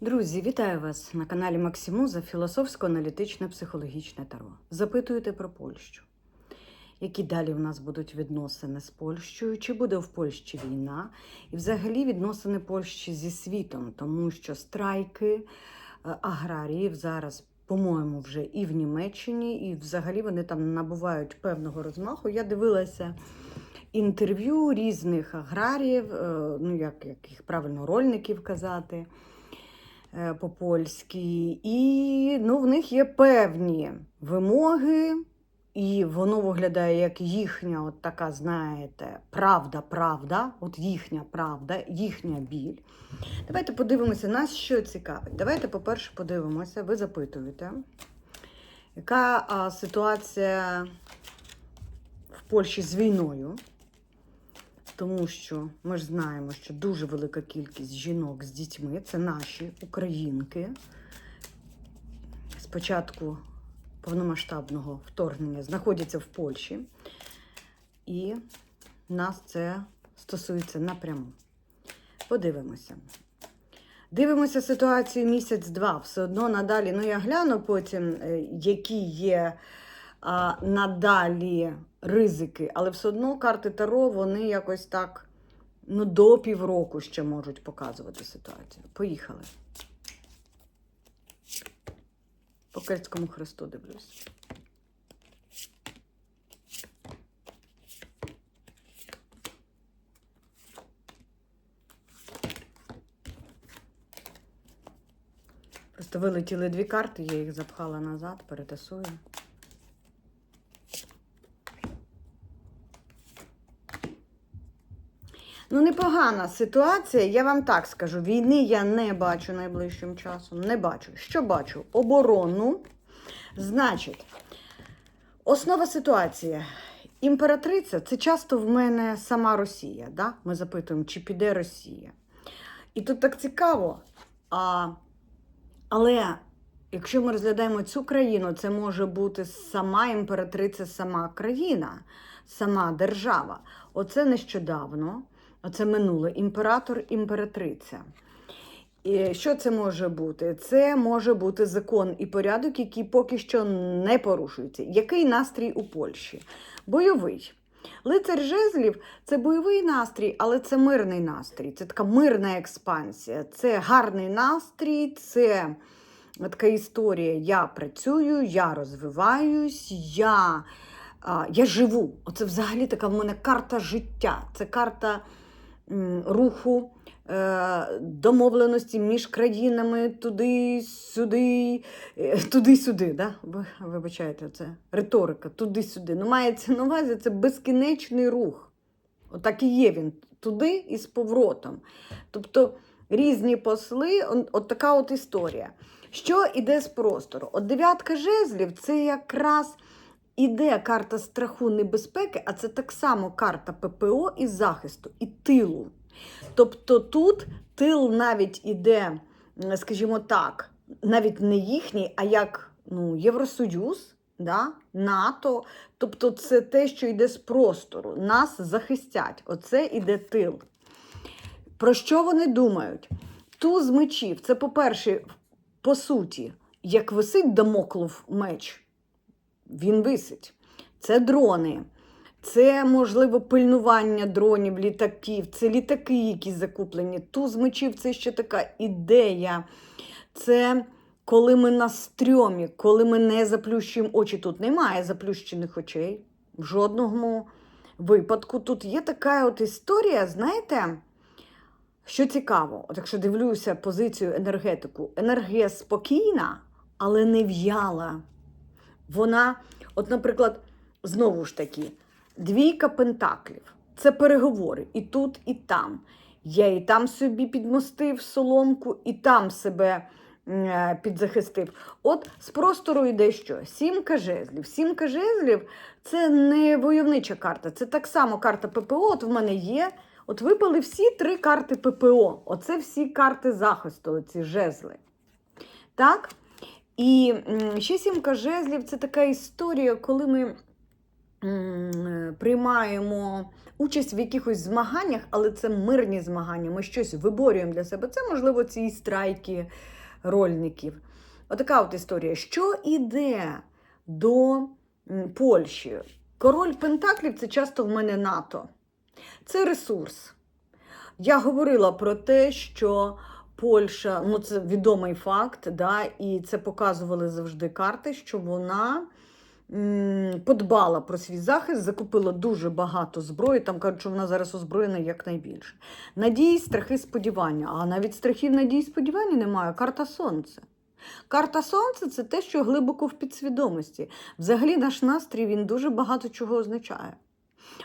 Друзі, вітаю вас на каналі Максимуза Філософсько-аналітичне психологічне таро. Запитуєте про Польщу. Які далі в нас будуть відносини з Польщею? Чи буде в Польщі війна? І взагалі відносини Польщі зі світом, тому що страйки е, аграріїв зараз, по-моєму, вже і в Німеччині, і взагалі вони там набувають певного розмаху. Я дивилася інтерв'ю різних аграріїв, е, ну як, як їх правильно рольників казати по-польськи. І ну, в них є певні вимоги, і воно виглядає як їхня, от така, знаєте, правда, правда, от їхня правда, їхня біль. Давайте подивимося, нас що цікавить. Давайте, по-перше, подивимося, ви запитуєте, яка а, ситуація в Польщі з війною. Тому що ми ж знаємо, що дуже велика кількість жінок з дітьми це наші українки. Спочатку повномасштабного вторгнення знаходяться в Польщі, і нас це стосується напряму. Подивимося. Дивимося ситуацію місяць-два. Все одно надалі. Ну, я гляну потім, е, які є а, надалі ризики, але все одно карти Таро, вони якось так ну, до півроку ще можуть показувати ситуацію. Поїхали. По кельтському хресту дивлюсь. Просто вилетіли дві карти, я їх запхала назад, перетасую. Ну, непогана ситуація, я вам так скажу. Війни я не бачу найближчим часом. Не бачу. Що бачу? Оборону. Значить, основа ситуації. Імператриця це часто в мене сама Росія. Да? Ми запитуємо, чи піде Росія. І тут так цікаво. А, але якщо ми розглядаємо цю країну, це може бути сама імператриця, сама країна, сама держава. Оце нещодавно. Оце минуле імператор, імператриця. І що це може бути? Це може бути закон і порядок, який поки що не порушується. Який настрій у Польщі? Бойовий. Лицар жезлів це бойовий настрій, але це мирний настрій. Це така мирна експансія. Це гарний настрій, це така історія. Я працюю, я розвиваюсь, я, я живу. Оце взагалі така в мене карта життя. Це карта руху, е, домовленості між країнами туди-сюди, е, туди-сюди. Да? Ви- Вибачайте, це риторика, туди-сюди. Ну, мається на увазі це безкінечний рух. Отак і є він туди і з поворотом. Тобто різні посли, от така от історія. Що іде з простору? От дев'ятка жезлів це якраз іде карта страху небезпеки, а це так само карта ППО і захисту, і тилу. Тобто тут тил навіть іде, скажімо так, навіть не їхній, а як ну, Євросоюз, да? НАТО. Тобто це те, що йде з простору. Нас захистять. Оце іде тил. Про що вони думають? Туз мечів це, по-перше, по суті, як висить дамоклов меч, він висить. Це дрони, це, можливо, пильнування дронів, літаків, це літаки, які закуплені. Туз мечів це ще така ідея. Це коли ми на стрьомі, коли ми не заплющуємо очі. Тут немає заплющених очей. В жодному випадку. Тут є така от історія, знаєте. Що цікаво, от якщо дивлюся позицію енергетику, енергія спокійна, але не в'яла. Вона, от, наприклад, знову ж таки, двійка пентаклів це переговори і тут, і там. Я і там собі підмостив соломку, і там себе е, підзахистив. От з простору йде що? Сімка жезлів. Сімка жезлів це не войовнича карта, це так само карта ППО. От в мене є. От випали всі три карти ППО. Оце всі карти захисту, оці жезли. Так? І ще сімка жезлів це така історія, коли ми приймаємо участь в якихось змаганнях, але це мирні змагання. Ми щось виборюємо для себе. Це, можливо, ці страйки рольників. Отака от історія. Що іде до Польщі? Король Пентаклів це часто в мене НАТО. Це ресурс. Я говорила про те, що Польща, ну це відомий факт, да, і це показували завжди карти, що вона м, подбала про свій захист, закупила дуже багато зброї. Там кажуть, що вона зараз озброєна якнайбільше. Надії, страхи, сподівання. А навіть страхів, надії, сподівання немає. Карта Сонця. Карта Сонця це те, що глибоко в підсвідомості. Взагалі, наш настрій він дуже багато чого означає.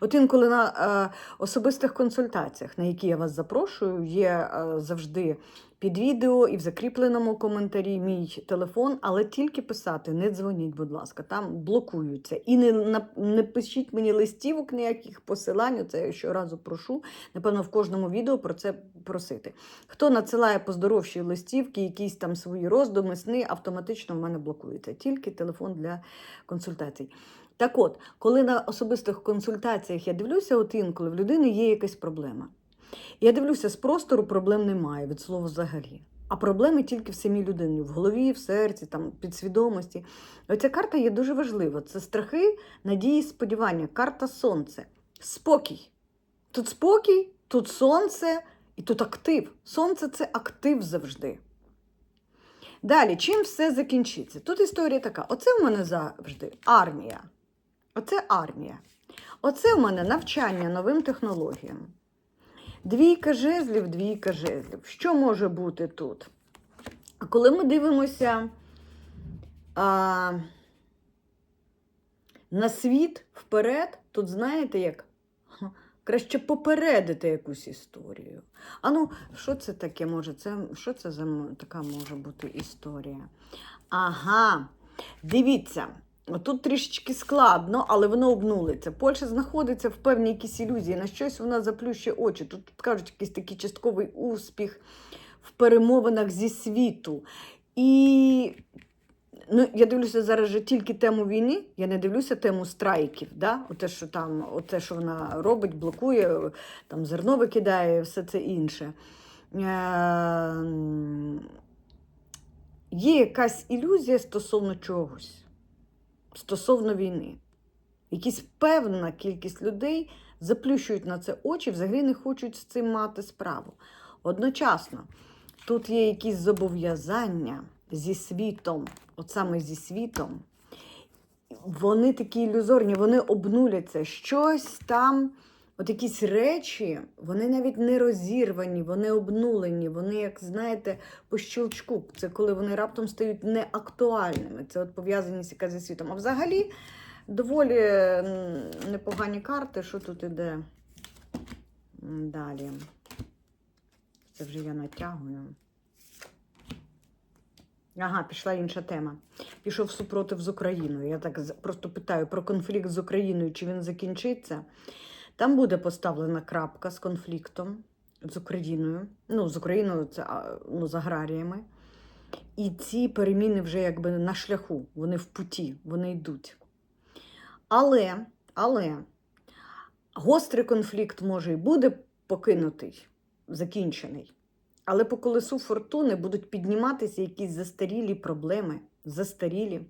От інколи на е, особистих консультаціях, на які я вас запрошую, є е, завжди під відео і в закріпленому коментарі мій телефон, але тільки писати, не дзвоніть, будь ласка, там блокуються. І не, не пишіть мені листівок ніяких посилань. Це я щоразу прошу. Напевно, в кожному відео про це просити. Хто надсилає поздоровші листівки, якісь там свої роздуми, сни, автоматично в мене блокується. Тільки телефон для консультацій. Так от, коли на особистих консультаціях я дивлюся, от інколи в людини є якась проблема. Я дивлюся, з простору проблем немає від слова взагалі. А проблеми тільки в самій людині, в голові, в серці, там, підсвідомості. Оця карта є дуже важлива. Це страхи, надії, сподівання. Карта сонце. Спокій. Тут спокій, тут сонце і тут актив. Сонце це актив завжди. Далі, чим все закінчиться? Тут історія така: оце в мене завжди армія. Оце армія. Оце в мене навчання новим технологіям. Двійка жезлів, двійка жезлів. Що може бути тут? А коли ми дивимося а, на світ вперед, тут знаєте як? Краще попередити якусь історію. А ну, що це таке може? Це, що це за така може бути історія? Ага, дивіться. Тут трішечки складно, але воно обнулиться. Польща знаходиться в певній якійсь ілюзії, на щось вона заплющує очі. Тут кажуть, якийсь такий частковий успіх в перемовинах зі світу. І ну, я дивлюся зараз же тільки тему війни, я не дивлюся тему страйків. Да? Оте, що там, оте, що вона робить, блокує, там зерно викидає, все це інше. Е, Є якась ілюзія стосовно чогось стосовно війни. Якась певна кількість людей заплющують на це очі, взагалі не хочуть з цим мати справу. Одночасно, тут є якісь зобов'язання зі світом, от саме зі світом. Вони такі ілюзорні, вони обнуляться. Щось там, от якісь речі, вони навіть не розірвані, вони обнулені, вони, як знаєте, по щелчку. Це коли вони раптом стають неактуальними. Це от пов'язані яка зі світом. А взагалі доволі непогані карти. Що тут іде далі? Це вже я натягую. Ага, пішла інша тема. Пішов супротив з Україною. Я так просто питаю про конфлікт з Україною, чи він закінчиться. Там буде поставлена крапка з конфліктом з Україною. Ну, з Україною, це ну, з аграріями. І ці переміни вже якби на шляху, вони в путі, вони йдуть. Але, але гострий конфлікт може і буде покинутий, закінчений. Але по колесу фортуни будуть підніматися якісь застарілі проблеми, застарілі,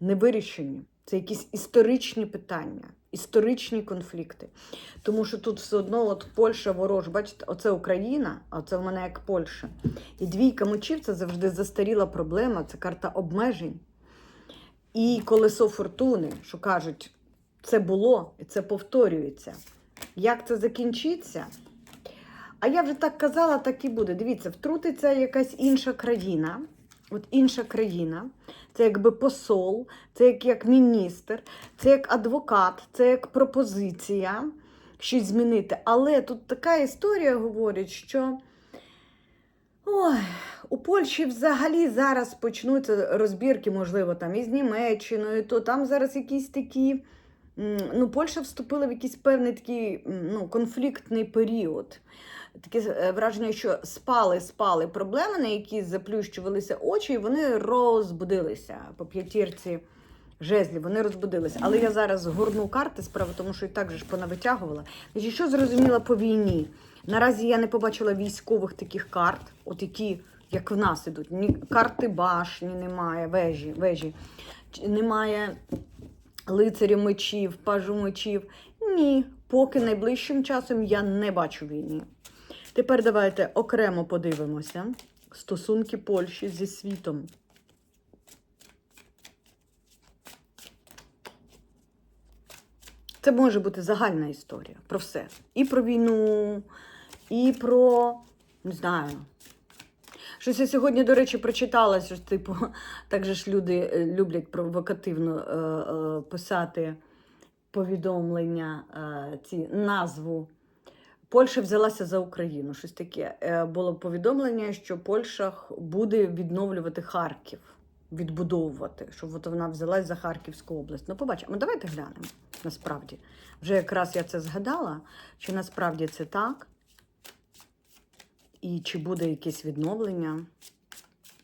невирішені. Це якісь історичні питання, історичні конфлікти. Тому що тут все одно от Польща ворож, бачите, оце Україна, а це в мене як Польща. І двійка мечів це завжди застаріла проблема, це карта обмежень. І колесо фортуни, що кажуть, це було і це повторюється. Як це закінчиться? А я вже так казала, так і буде. Дивіться, втрутиться якась інша країна. От інша країна, це якби посол, це як, як міністр, це як адвокат, це як пропозиція щось змінити. Але тут така історія говорить, що ой, у Польщі взагалі зараз почнуться розбірки, можливо, там із Німеччиною, то там зараз якісь такі. Ну, Польща вступила в якийсь певний такий ну, конфліктний період. Таке е, враження, що спали, спали проблеми, на які заплющувалися очі, і вони розбудилися по п'ятірці жезлів, вони розбудились. Але я зараз згорну карти справа, тому що і так же ж понавитягувала. Значить, що зрозуміла по війні? Наразі я не побачила військових таких карт, от які, як в нас ідуть. Ні карти башні немає, вежі, вежі. Немає лицарів мечів, пажу мечів. Ні, поки найближчим часом я не бачу війни. Тепер давайте окремо подивимося стосунки Польщі зі світом. Це може бути загальна історія про все. І про війну, і про, не знаю. Щось я сьогодні, до речі, прочитала, що типу, так же ж люди е, люблять провокативно е, е, писати повідомлення, е, ці назву. Польща взялася за Україну. Щось таке. Е, Було повідомлення, що Польща буде відновлювати Харків, відбудовувати, щоб от вона взялась за Харківську область. Ну, побачимо. Давайте глянемо. Насправді. Вже якраз я це згадала, чи насправді це так, і чи буде якесь відновлення,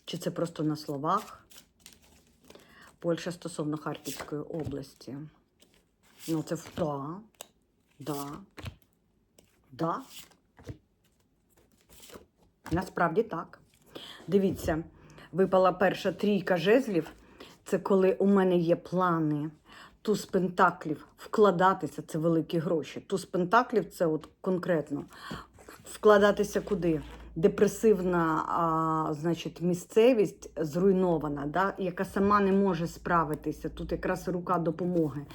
чи це просто на словах. Польща стосовно Харківської області. Ну, це в да, да. Насправді так. Дивіться, випала перша трійка жезлів. Це коли у мене є плани. Туз пентаклів вкладатися це великі гроші. Туз пентаклів це от конкретно вкладатися куди? Депресивна а, значить, місцевість зруйнована, да? яка сама не може справитися. Тут якраз рука допомоги.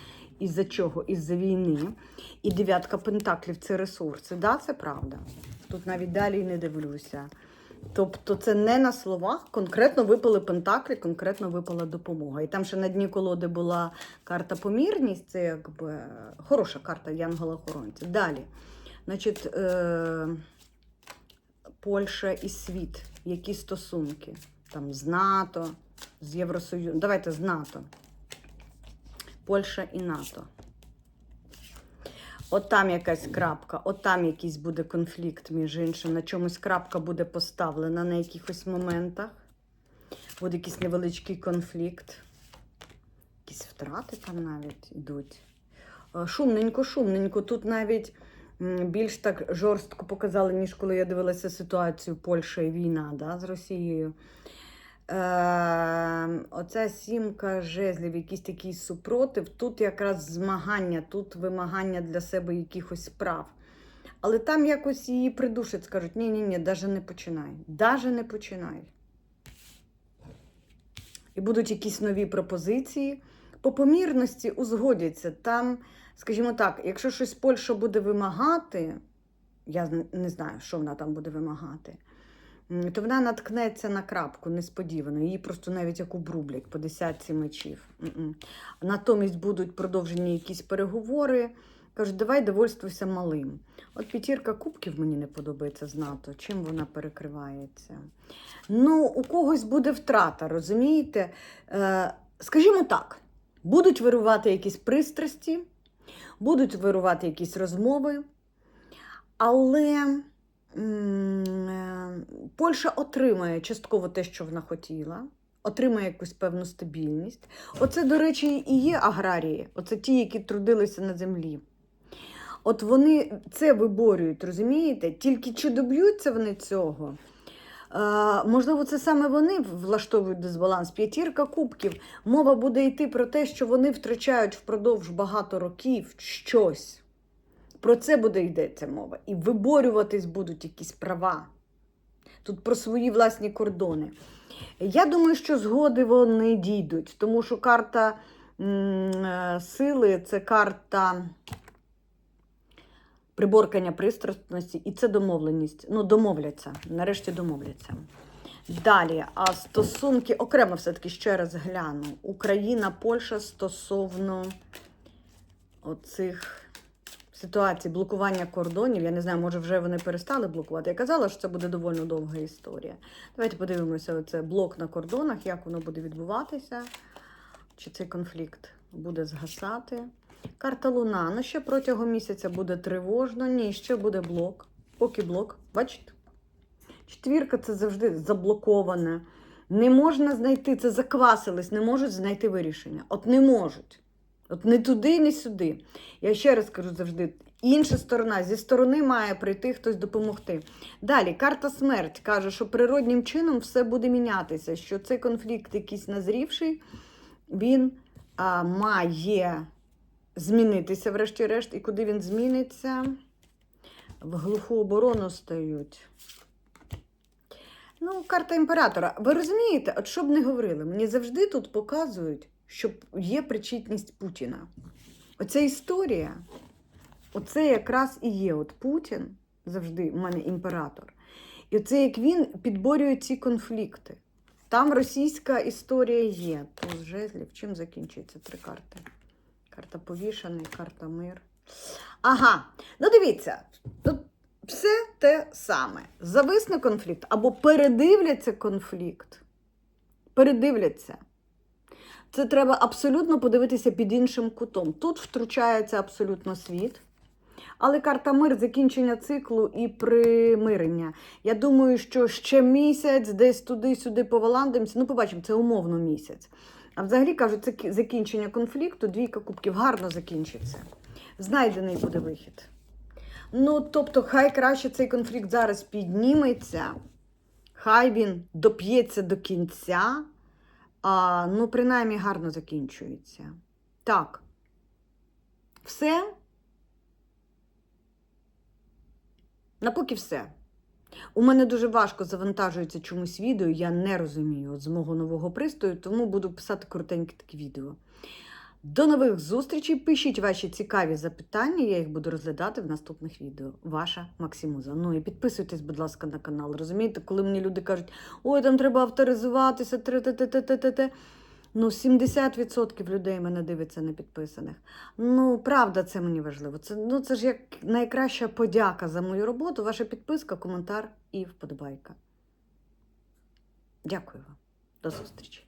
Із-за чого? Із-за війни. І дев'ятка пентаклів це ресурси. Да, це правда. Тут навіть далі не дивлюся. Тобто це не на словах, конкретно випали пентаклі, конкретно випала допомога. І там ще на дні колоди була карта помірність, це якби хороша карта Янгола-охоронця. Далі. Значить, е- Польща і світ. Які стосунки? Там з НАТО, з Євросоюзом. Давайте з НАТО. Польща і НАТО. От там якась крапка, от там якийсь буде конфлікт, між іншим. На чомусь крапка буде поставлена на якихось моментах. Буде якийсь невеличкий конфлікт. Якісь втрати там навіть йдуть. Е, Шумненько, шумненько. Тут навіть більш так жорстко показали, ніж коли я дивилася ситуацію Польща і війна да, з Росією. Е, оця сімка жезлів, якийсь такий супротив. Тут якраз змагання, тут вимагання для себе якихось справ. Але там якось її придушать, скажуть: ні-ні, ні, навіть не починай. Даже не починай. І будуть якісь нові пропозиції. По помірності узгодяться. Там, скажімо так, якщо щось Польща буде вимагати, я не- знаю, що вона там буде вимагати, то вона наткнеться на крапку несподівано. Її просто навіть як обрублять по десятці мечів. Натомість будуть продовжені якісь переговори. Кажуть, давай довольствуйся малим. От п'ятірка кубків мені не подобається з НАТО. Чим вона перекривається? Ну, у когось буде втрата, розумієте? Е, скажімо так, будуть вирувати якісь пристрасті, будуть вирувати якісь розмови, але Польща отримає частково те, що вона хотіла, отримає якусь певну стабільність. Оце, до речі, і є аграрії, оце ті, які трудилися на землі. От вони це виборюють, розумієте? Тільки чи доб'ються вони цього? Е, можливо, це саме вони влаштовують дисбаланс. П'ятірка кубків. Мова буде йти про те, що вони втрачають впродовж багато років щось. Про це буде йдеться мова. І виборюватись будуть якісь права. Тут про свої власні кордони. Я думаю, що згоди вони дійдуть, тому що карта е, сили це карта приборкання пристрасності, і це домовленість. Ну, домовляться. Нарешті домовляться. Далі, а стосунки окремо все-таки ще раз гляну. Україна, Польща стосовно оцих ситуацій блокування кордонів. Я не знаю, може вже вони перестали блокувати. Я казала, що це буде доволі довга історія. Давайте подивимося, оце блок на кордонах, як воно буде відбуватися. Чи цей конфлікт буде згасати? Карта Луна. Ну, ще протягом місяця буде тривожно. Ні, ще буде блок. Поки блок. Бачите? Четвірка це завжди заблоковане. Не можна знайти, це заквасились, не можуть знайти вирішення. От не можуть. От не туди, не сюди. Я ще раз кажу завжди: інша сторона, зі сторони має прийти хтось допомогти. Далі, карта смерть каже, що природнім чином все буде мінятися, що цей конфлікт, якийсь назрівший, він а, має змінитися, врешті-решт, і куди він зміниться, в глуху оборону стають. Ну, карта імператора. Ви розумієте, от що б не говорили, мені завжди тут показують, що є причетність Путіна. Оця історія, оце якраз і є от Путін, завжди в мене імператор. І оце як він підборює ці конфлікти. Там російська історія є. Туз жезлів. Чим закінчується три карти? Карта повішаний, карта мир. Ага, ну дивіться, тут все те саме. Зависне конфлікт або передивляться конфлікт. Передивляться. Це треба абсолютно подивитися під іншим кутом. Тут втручається абсолютно світ. Але карта мир, закінчення циклу і примирення. Я думаю, що ще місяць, десь туди-сюди поваландимося. Ну, побачимо, це умовно місяць. А взагалі кажуть, це закінчення конфлікту, двійка кубків гарно закінчиться. Знайдений буде вихід. Ну, тобто, хай краще цей конфлікт зараз підніметься, хай він доп'ється до кінця, а, ну, принаймні гарно закінчується. Так. Все. Напоки все. У мене дуже важко завантажується чомусь відео, я не розумію от з мого нового пристрою, тому буду писати коротенькі такі відео. До нових зустрічей. Пишіть ваші цікаві запитання, я їх буду розглядати в наступних відео. Ваша Максимуза. Ну і підписуйтесь, будь ласка, на канал. Розумієте, коли мені люди кажуть, ой, там треба авторизуватися, те-те-те-те-те. Ну, 70% людей мене дивиться не підписаних. Ну, правда, це мені важливо. Це, ну, це ж як найкраща подяка за мою роботу. Ваша підписка, коментар і вподобайка. Дякую вам. До зустрічі.